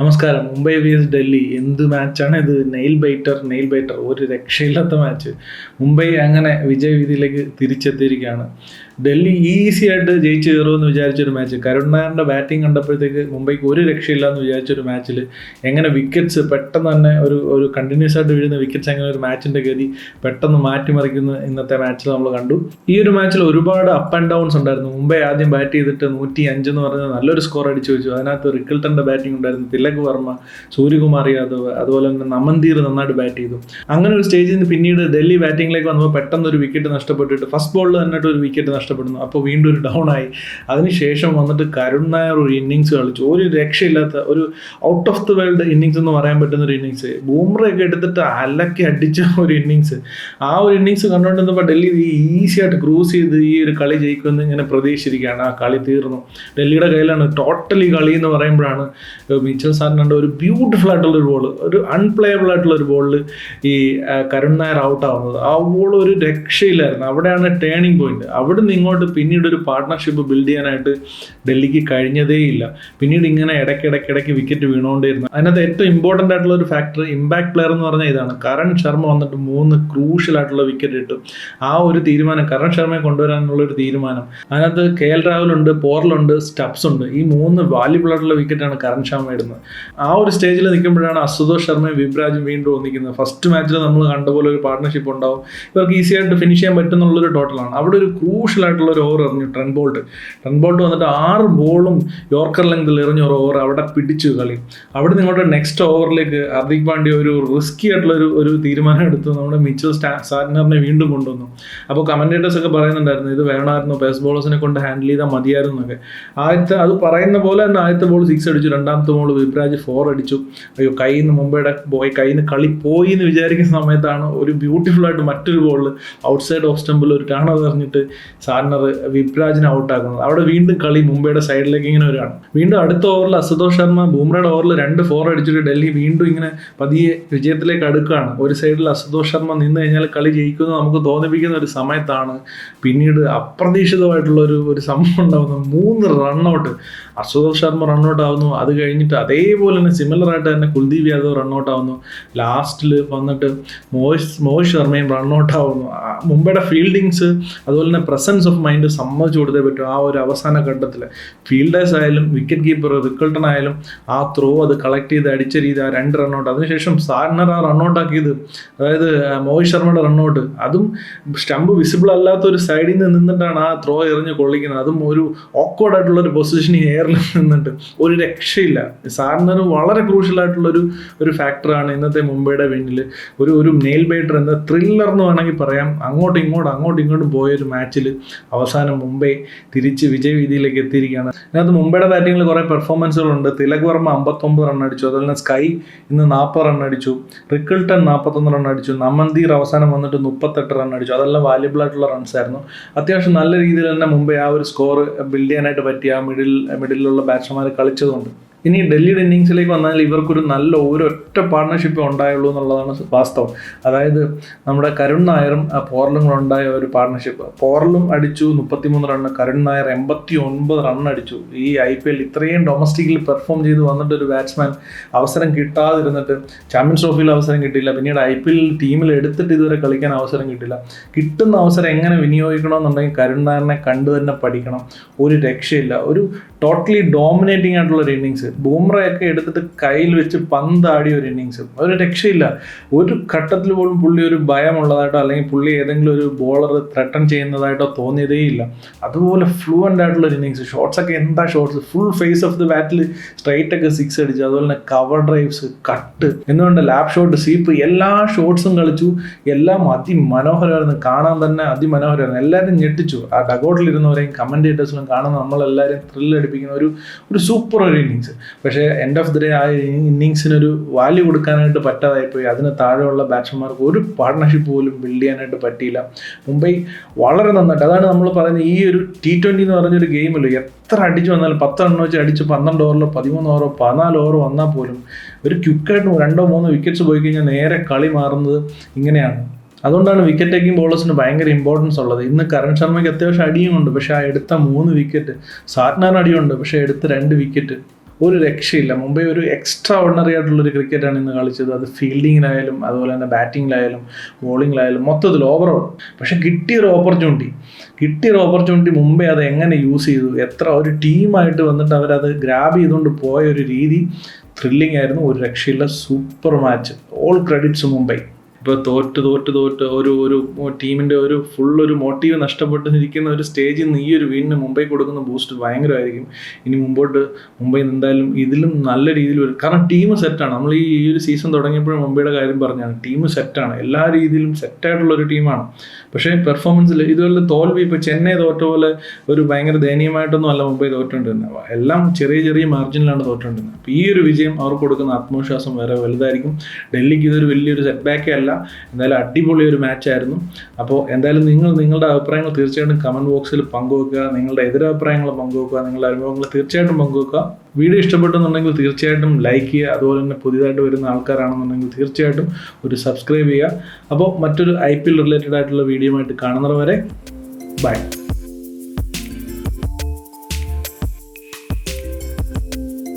നമസ്കാരം. മുംബൈ വിയസ് ഡൽഹി. എന്ത് മാച്ചാണ് ഇത്? നെയിൽ ബൈറ്റർ നെയിൽ ബൈറ്റർ ഒരു രക്ഷയില്ലാത്ത മാച്ച് മുംബൈ അങ്ങനെ വിജയവീതിയിലേക്ക് തിരിച്ചെത്തിയിരിക്കുകയാണ്. ഡൽഹി ഈസി ആയിട്ട് ജയിച്ചു കയറുമെന്ന് വിചാരിച്ചൊരു മാച്ച് കരുൺ ബാറ്റിംഗ് കണ്ടപ്പോഴത്തേക്ക് മുംബൈക്ക് ഒരു രക്ഷയില്ല എന്ന് വിചാരിച്ചൊരു മാച്ചിൽ എങ്ങനെ വിക്കറ്റ്സ് പെട്ടെന്ന് തന്നെ ഒരു ഒരു കണ്ടിന്യൂസ് ആയിട്ട് വീഴുന്ന വിക്കറ്റ്സ് എങ്ങനെ ഒരു മാച്ചിന്റെ ഗതി പെട്ടെന്ന് മാറ്റിമറിക്കുന്ന ഇന്നത്തെ മാച്ചിൽ നമ്മൾ കണ്ടു. ഈ ഒരു മാച്ചിൽ ഒരുപാട് അപ്പ് ആൻഡ് ഡൗൺസ് ഉണ്ടായിരുന്നു. മുംബൈ ആദ്യം ബാറ്റ് ചെയ്തിട്ട് നൂറ്റി അഞ്ച് എന്ന് പറഞ്ഞ നല്ലൊരു സ്കോർ അടിച്ചു വെച്ചു. അതിനകത്ത് റിക്കിൾട്ടന്റെ ബാറ്റിംഗ് ഉണ്ടായിരുന്നു. തിലക് വർമ്മ സൂര്യകുമാർ യാദവ് അതുപോലെ തന്നെ നമന്തീർ നന്നായിട്ട് ബാറ്റ് ചെയ്തു. അങ്ങനെ ഒരു സ്റ്റേജിൽ നിന്ന് പിന്നീട് ഡൽഹി ബാറ്റിംഗിലേക്ക് വന്നപ്പോൾ പെട്ടെന്ന് ഒരു വിക്കറ്റ് നഷ്ടപ്പെട്ടിട്ട് ഫസ്റ്റ് ബോളിൽ തന്നിട്ട് ഒരു വിക്കറ്റ് നഷ്ടപ്പെടുന്നു. അപ്പോൾ വീണ്ടും ഒരു ഡൗൺ ആയി. അതിനുശേഷം വന്നിട്ട് കരുൺ നായർ ഒരു ഇന്നിങ്സ് കളിച്ചു. ഒരു രക്ഷയില്ലാത്ത ഒരു out of the world innings എന്ന് പറയാൻ പറ്റുന്ന ഒരു ഇന്നിങ്സ് ബൂമറയൊക്കെ എടുത്തിട്ട് അലക്കി അടിച്ച ഒരു ഇന്നിങ്സ് ആ ഒരു ഇന്നിങ്സ് കണ്ടുകൊണ്ടിരുന്നപ്പോൾ ഡൽഹി ഈസി ആയിട്ട് ക്രൂസ് ചെയ്ത് ഈ ഒരു കളി ജയിക്കുമെന്ന് ഇങ്ങനെ പ്രതീക്ഷിച്ചിരിക്കുകയാണ്. ആ കളി തീർന്നു. ഡൽഹിയുടെ കയ്യിലാണ് ടോട്ടലി കളി എന്ന് പറയുമ്പോഴാണ് മിച്ചൽ സാറിനുണ്ട് ഒരു ബ്യൂട്ടിഫുൾ ആയിട്ടുള്ള ഒരു ബോൾ ഒരു അൺപ്ലേയബിൾ ആയിട്ടുള്ള ഒരു ബോളിൽ ഈ കരുൺ നായർ ഔട്ട് ആവുന്നത്. ആ ബോൾ ഒരു രക്ഷയില്ലായിരുന്നു. അവിടെയാണ് ടേണിംഗ് പോയിന്റ് അവിടെ നിന്ന് ഇങ്ങോട്ട് പിന്നീട് ഒരു പാർട്ട്ണർഷിപ്പ് ബിൽഡ് ചെയ്യാനായിട്ട് ഡൽഹിക്ക് കഴിഞ്ഞതേയില്ല പിന്നീട് ഇങ്ങനെ ഇടയ്ക്കിടയ്ക്ക് ഇടയ്ക്ക് വിക്കറ്റ് വീണുകൊണ്ടിരുന്നു അതിനകത്ത് ഏറ്റവും ഇമ്പോർട്ടന്റ് ആയിട്ടുള്ള ഒരു ഫാക്ടർ ഇമ്പാക്ട് പ്ലെയർ എന്ന് പറഞ്ഞാൽ ഇതാണ്. കരൺ ശർമ്മ വന്നിട്ട് മൂന്ന് ക്രൂഷ്യൽ ആയിട്ടുള്ള വിക്കറ്റ് ഇട്ടു. ആ ഒരു തീരുമാനം കരൺ ശർമ്മയെ കൊണ്ടുവരാനുള്ള ഒരു തീരുമാനം. അതിനകത്ത് കെ എൽ രാഹുലുണ്ട് പോർലുണ്ട് സ്റ്റബ്സ് ഉണ്ട് ഈ മൂന്ന് വാല്യുബിൾ ആയിട്ടുള്ള വിക്കറ്റാണ് കരൺ ശർമ്മ ഇടുന്നത്. ആ ഒരു സ്റ്റേജിൽ നിൽക്കുമ്പോഴാണ് അസുതോഷ് ശർമ്മയും വിബ്രാജും വീണ്ടും ഒന്നിക്കുന്നത്. ഫസ്റ്റ് മാച്ചിൽ നമ്മൾ കണ്ട പോലെ ഒരു പാർട്ണർഷിപ്പ് ഉണ്ടാവും. ഇവർക്ക് ഈസി ആയിട്ട് ഫിനിഷ് ചെയ്യാൻ പറ്റുന്നുള്ളൊരു ടോട്ടലാണ് അവിടെ ഒരു ക്രൂഷ്യൽ ആയിട്ടുള്ള ഒരു ഓവർ എറിഞ്ഞു ട്രെൻ ബോൾട്ട്. ട്രെൻ ബോൾട്ട് വന്നിട്ട് ആറ് ബോളും യോർക്കർ ലെങ്തിൽ എറിഞ്ഞ ഒരു ഓവർ അവിടെ പിടിച്ചു കളി. അവിടെ നിന്ന് ഇങ്ങോട്ട് നെക്സ്റ്റ് ഓവറിലേക്ക് ഹർദിക് പാണ്ഡ്യ ഒരു റിസ്കി ആയിട്ടുള്ള ഒരു ഒരു തീരുമാനം എടുത്ത്. നമ്മുടെ മിച്ചൽ സ്റ്റാ സാറ്റ്നറിനെ വീണ്ടും കൊണ്ടുവന്നു. അപ്പോൾ കമന്റേറ്റേഴ്സ് ഒക്കെ പറയുന്നുണ്ടായിരുന്നു ഇത് വേണമായിരുന്നു പേസ് ബോളേഴ്സിനെ കൊണ്ട് ഹാൻഡിൽ ചെയ്താൽ മതിയായിരുന്നു എന്നൊക്കെ. ആദ്യത്തെ അത് പറയുന്ന പോലെ തന്നെ ആദ്യത്തെ ബോൾ സിക്സ് അടിച്ചു. രണ്ടാമത്തെ ബോൾ വിബ്രാജ് ഫോർ അടിച്ചു. അയ്യോ കയ്യിൽ നിന്ന് മുംബൈയുടെ ബോയ് കയ്യിൽ നിന്ന് കളി പോയി എന്ന് വിചാരിക്കുന്ന സമയത്താണ് ഒരു ബ്യൂട്ടിഫുൾ ആയിട്ട് മറ്റൊരു ബോൾ ഔട്ട് സൈഡ് ഓഫ് സ്റ്റമ്പിൽ ഒരു ടേണർ എറിഞ്ഞിട്ട് സാർണർ വിപ്രാജിനെ ഔട്ടാക്കുന്നത് അവിടെ വീണ്ടും കളി മുംബൈയുടെ സൈഡിലേക്ക് ഇങ്ങനെ വരികയാണ്. വീണ്ടും അടുത്ത ഓവറിൽ അസുതോഷ് ശർമ്മ ബൂംറയുടെ ഓവറിൽ രണ്ട് ഫോർ അടിച്ചിട്ട് ഡൽഹി വീണ്ടും ഇങ്ങനെ പതിയെ വിജയത്തിലേക്ക് അടുക്കുകയാണ്. ഒരു സൈഡിൽ അസുതോഷ് ശർമ്മ നിന്ന് കഴിഞ്ഞാൽ കളി ജയിക്കുമെന്ന് നമുക്ക് തോന്നിപ്പിക്കുന്ന ഒരു സമയത്താണ് പിന്നീട് അപ്രതീക്ഷിതമായിട്ടുള്ള ഒരു ഒരു സംഭവം ഉണ്ടാകുന്നത്. മൂന്ന് റണ്ണൗട്ട് അസുതോഷ് ശർമ്മ റണ്ണൗട്ട് ആവുന്നു. അത് കഴിഞ്ഞിട്ട് അതേപോലെ തന്നെ സിമിലർ ആയിട്ട് തന്നെ കുൽദീപ് യാദവ് റണ്ണൗട്ട് ആവുന്നു. ലാസ്റ്റിൽ വന്നിട്ട് മോഹിത് മോഹിത് ശർമ്മയും റണ്ണൗട്ട് ആവുന്നു. മുംബൈയുടെ ഫീൽഡിങ്സ് അതുപോലെ തന്നെ പ്രസൻസ് ഓഫ് മൈൻഡ് സമ്മതിച്ചു കൊടുത്തേ പറ്റും ആ ഒരു അവസാന ഘട്ടത്തിൽ ഫീൽഡേഴ്സ് ആയാലും വിക്കറ്റ് കീപ്പർ റിക്കൾട്ടൺ ആയാലും ആ ത്രോ അത് കളക്ട് ചെയ്ത് അടിച്ച രീതി ആ രണ്ട് റണ്ണൗട്ട് അതിനുശേഷം സാറിനർ ആ റണ്ണൗട്ട് ആക്കിയത്. അതായത് മോഹിത് ശർമ്മയുടെ റണ്ണൗട്ട് അതും സ്റ്റമ്പ് വിസിബിൾ അല്ലാത്ത ഒരു സൈഡിൽ നിന്ന് നിന്നിട്ടാണ് ആ ത്രോ എറിഞ്ഞ് കൊള്ളിക്കുന്നത്. അതും ഒരു ഓക്വേർഡ് ആയിട്ടുള്ള ഒരു പൊസിഷനിൽ എയറിൽ നിന്നിട്ട് ഒരു രക്ഷയില്ല. സാറിനർ വളരെ ക്രൂഷ്യൽ ആയിട്ടുള്ള ഒരു ഒരു ഫാക്ടറാണ് ഇന്നത്തെ മുംബൈയുടെ പിന്നിൽ ഒരു ഒരു നെയിൽ ബൈറ്റർ എന്ന ത്രില്ലർ എന്ന് വേണമെങ്കിൽ പറയാം. അങ്ങോട്ടും ഇങ്ങോട്ടും അങ്ങോട്ടും ഇങ്ങോട്ടും പോയ ഒരു മാച്ചിൽ അവസാനം മുംബൈ തിരിച്ച് വിജയവീതിയിലേക്ക് എത്തിയിരിക്കുകയാണ്. ഇതിനകത്ത് മുംബൈയുടെ ബാറ്റിങ്ങിൽ കുറേ പെർഫോമൻസുകളുണ്ട് തിലക് വർമ്മ അമ്പത്തൊമ്പത് റൺ അടിച്ചു. അതുപോലെ തന്നെ സ്കൈ ഇന്ന് നാൽപ്പത് റൺ അടിച്ചു. റിക്കിൾട്ടൺ നാൽപ്പത്തൊന്ന് റൺ അടിച്ചു. നമന്തീർ അവസാനം വന്നിട്ട് മുപ്പത്തെട്ട് റൺ അടിച്ചു. അതെല്ലാം വാല്യബിൾ ആയിട്ടുള്ള റൺസ് ആയിരുന്നു. അത്യാവശ്യം നല്ല രീതിയിൽ തന്നെ മുംബൈ ആ ഒരു സ്കോർ ബിൽഡ് ചെയ്യാനായിട്ട് പറ്റിയ ആ മിഡിൽ മിഡിലുള്ള ബാറ്റ്സ്മാർ കളിച്ചതുകൊണ്ട്. ഇനി ഡൽഹിയുടെ ഇന്നിങ്സിലേക്ക് വന്നാൽ ഇവർക്കൊരു നല്ല ഒരൊറ്റ പാർട്ണർഷിപ്പ് ഉണ്ടായുള്ളൂ എന്നുള്ളതാണ് വാസ്തവം. അതായത് നമ്മുടെ കരുൺ നായറും ആ പോർലും കൂടെ ഉണ്ടായ ഒരു പാർട്ണർഷിപ്പ് പോർലും അടിച്ചു മുപ്പത്തിമൂന്ന് റണ്ണ് കരുൺ നായർ എൺപത്തി ഒൻപത് റൺ അടിച്ചു. ഈ ഐ പി എൽ ഇത്രയും ഡൊമസ്റ്റിക്കിൽ പെർഫോം ചെയ്ത് വന്നിട്ട് ഒരു ബാറ്റ്സ്മാൻ അവസരം കിട്ടാതിരുന്നിട്ട് ചാമ്പ്യൻസ് ട്രോഫിയിൽ അവസരം കിട്ടിയില്ല. പിന്നീട് ഐ പി എൽ ടീമിൽ എടുത്തിട്ട് ഇതുവരെ കളിക്കാൻ അവസരം കിട്ടില്ല കിട്ടുന്ന അവസരം എങ്ങനെ വിനിയോഗിക്കണമെന്നുണ്ടെങ്കിൽ കരുൺ നായറിനെ കണ്ടു തന്നെ പഠിക്കണം. ഒരു രക്ഷയില്ല. ഒരു ടോട്ടലി ഡോമിനേറ്റിംഗ് ആയിട്ടുള്ള ഒരു ഇന്നിങ്സ് ബൂമ്രയൊക്കെ എടുത്തിട്ട് കയ്യിൽ വെച്ച് പന്താടിയ ഒരു ഇന്നിങ്സ് ഒരു രക്ഷയില്ല. ഒരു ഘട്ടത്തിൽ പോലും പുള്ളി ഒരു ഭയമുള്ളതായിട്ടോ അല്ലെങ്കിൽ പുള്ളി ഏതെങ്കിലും ഒരു ബോളർ ത്രട്ടൺ ചെയ്യുന്നതായിട്ടോ തോന്നിയതേയില്ല അതുപോലെ ഫ്ലുവന്റ് ആയിട്ടുള്ള ഒരു ഇന്നിങ്സ് ഷോട്ട്സ് ഒക്കെ എന്താ shorts full face of the battle straight ഒക്കെ സിക്സ് അടിച്ചു അതുപോലെ തന്നെ കവർ ഡ്രൈവ്സ് കട്ട് എന്നുകൊണ്ട് ലാപ് ഷോട്ട് സീപ്പ് എല്ലാ ഷോർട്സും കളിച്ചു. എല്ലാം അതിമനോഹരമായിരുന്നു. കാണാൻ തന്നെ അതിമനോഹരമായിരുന്നു. എല്ലാവരും ഞെട്ടിച്ചു. ആ ഡഗോട്ടിലിരുന്നവരെയും കമന്റേറ്റേഴ്സിലും കാണുന്ന നമ്മളെല്ലാവരും ത്രില്ലടിപ്പിക്കുന്ന ഒരു ഒരു സൂപ്പർ ഒരു ഇന്നിങ്സ് പക്ഷേ എൻഡ് ഓഫ് ദി ഡേ ആ ഇന്നിങ്സിനൊരു വാല്യൂ കൊടുക്കാനായിട്ട് പറ്റാതായിപ്പോയി. അതിന് താഴെയുള്ള ബാറ്റ്സ്മാർക്ക് ഒരു പാർട്ട്ണർഷിപ്പ് പോലും ബിൽഡ് ചെയ്യാനായിട്ട് പറ്റിയില്ല. മുംബൈ വളരെ നന്നായിട്ട് അതാണ് നമ്മൾ പറയുന്നത് ഈ ഒരു ടി ട്വന്റി എന്ന് പറഞ്ഞൊരു ഗെയിമല്ലോ എത്ര അടിച്ചു വന്നാലും പത്തെണ്ണം വെച്ച് അടിച്ച് പന്ത്രണ്ട് ഓവറിലോ പതിമൂന്ന് ഓവറോ പതിനാല് ഓവറോ വന്നാൽ പോലും ഒരു ക്യുക്കായിട്ട് രണ്ടോ മൂന്നോ വിക്കറ്റ്സ് പോയി കഴിഞ്ഞാൽ നേരെ കളി മാറുന്നത് ഇങ്ങനെയാണ്. അതുകൊണ്ടാണ് വിക്കറ്റ് ടേക്കിംഗ് ബോളേഴ്സിന് ഭയങ്കര ഇമ്പോർട്ടൻസ് ഉള്ളത്. ഇന്ന് കരൺ ശർമ്മയ്ക്ക് അത്യാവശ്യം അടിയും ഉണ്ട്. പക്ഷേ ആ എടുത്ത മൂന്ന് വിക്കറ്റ് സാറ്റ്നാറിന് അടിയുണ്ട്. പക്ഷേ എടുത്ത രണ്ട് വിക്കറ്റ് ഒരു രക്ഷയില്ല. മുംബൈ ഒരു എക്സ്ട്രാ ഓർഡിനറി ആയിട്ടുള്ളൊരു ക്രിക്കറ്റാണ് ഇന്ന് കളിച്ചത്. അത് ഫീൽഡിങ്ങിലായാലും അതുപോലെ തന്നെ ബാറ്റിങ്ങിലായാലും ബോളിങ്ങിലായാലും മൊത്തത്തിൽ ഓവറോൾ പക്ഷെ കിട്ടിയൊരു ഓപ്പർച്യൂണിറ്റി കിട്ടിയൊരു ഓപ്പർച്യൂണിറ്റി മുംബൈ അത് എങ്ങനെ യൂസ് ചെയ്തു? എത്ര ഒരു ടീമായിട്ട് വന്നിട്ട് അവരത് ഗ്രാബ് ചെയ്തുകൊണ്ട് പോയ ഒരു രീതി ത്രില്ലിംഗ് ആയിരുന്നു. ഒരു രക്ഷയില്ല super match all credits Mumbai. ഇപ്പോൾ തോറ്റ് തോറ്റ് തോറ്റ് ഒരു ഒരു ടീമിന്റെ ഒരു ഫുൾ ഒരു മോട്ടീവ് നഷ്ടപ്പെട്ടിരിക്കുന്ന ഒരു സ്റ്റേജിൽ നിന്ന് ഈ ഒരു വീടിന് മുംബൈ കൊടുക്കുന്ന ബൂസ്റ്റ് ഭയങ്കരമായിരിക്കും. ഇനി മുമ്പോട്ട് മുംബൈ എന്തായാലും ഇതിലും നല്ല രീതിയിൽ വരും. കാരണം ടീം സെറ്റാണ് നമ്മൾ ഈ ഈ ഒരു സീസൺ തുടങ്ങിയപ്പോഴും മുംബൈയുടെ കാര്യം പറഞ്ഞാണ്. ടീം സെറ്റാണ് എല്ലാ രീതിയിലും സെറ്റായിട്ടുള്ള ഒരു ടീമാണ് പക്ഷേ പെർഫോമൻസിൽ ഇതുപോലെ തോൽവി ഇപ്പോൾ ചെന്നൈ തോറ്റ പോലെ ഒരു ഭയങ്കര ദയനീയമായിട്ടൊന്നും അല്ല മുംബൈ തോറ്റുകൊണ്ടിരുന്നത് എല്ലാം ചെറിയ ചെറിയ മാർജിനിലാണ് തോറ്റുകൊണ്ടിരുന്നത് അപ്പോൾ ഈ ഒരു വിജയം അവർക്ക് കൊടുക്കുന്ന ആത്മവിശ്വാസം വേറെ വലുതായിരിക്കും. ഡൽഹിക്ക് ഇതൊരു വലിയൊരു സെറ്റ് ബാക്കേ അല്ല. എന്തായാലും അടിപൊളി ഒരു മാച്ചായിരുന്നു അപ്പോൾ എന്തായാലും നിങ്ങൾ നിങ്ങളുടെ അഭിപ്രായങ്ങൾ തീർച്ചയായിട്ടും കമന്റ് ബോക്സിൽ പങ്കുവെക്കുക. നിങ്ങളുടെ എതിരഭിപ്രായങ്ങൾ പങ്കുവെക്കുക. നിങ്ങളുടെ അനുഭവങ്ങൾ തീർച്ചയായിട്ടും പങ്കുവെക്കുക. വീഡിയോ ഇഷ്ടപ്പെട്ടെന്നുണ്ടെങ്കിൽ തീർച്ചയായിട്ടും ലൈക്ക് ചെയ്യുക. അതുപോലെ തന്നെ പുതിയതായിട്ട് വരുന്ന ആൾക്കാരാണെന്നുണ്ടെങ്കിൽ തീർച്ചയായിട്ടും ഒരു സബ്സ്ക്രൈബ് ചെയ്യുക. അപ്പോൾ മറ്റൊരു ഐ പി എൽ റിലേറ്റഡ് ആയിട്ടുള്ള വീഡിയോ ആയിട്ട് കാണുന്നവരെ ബൈ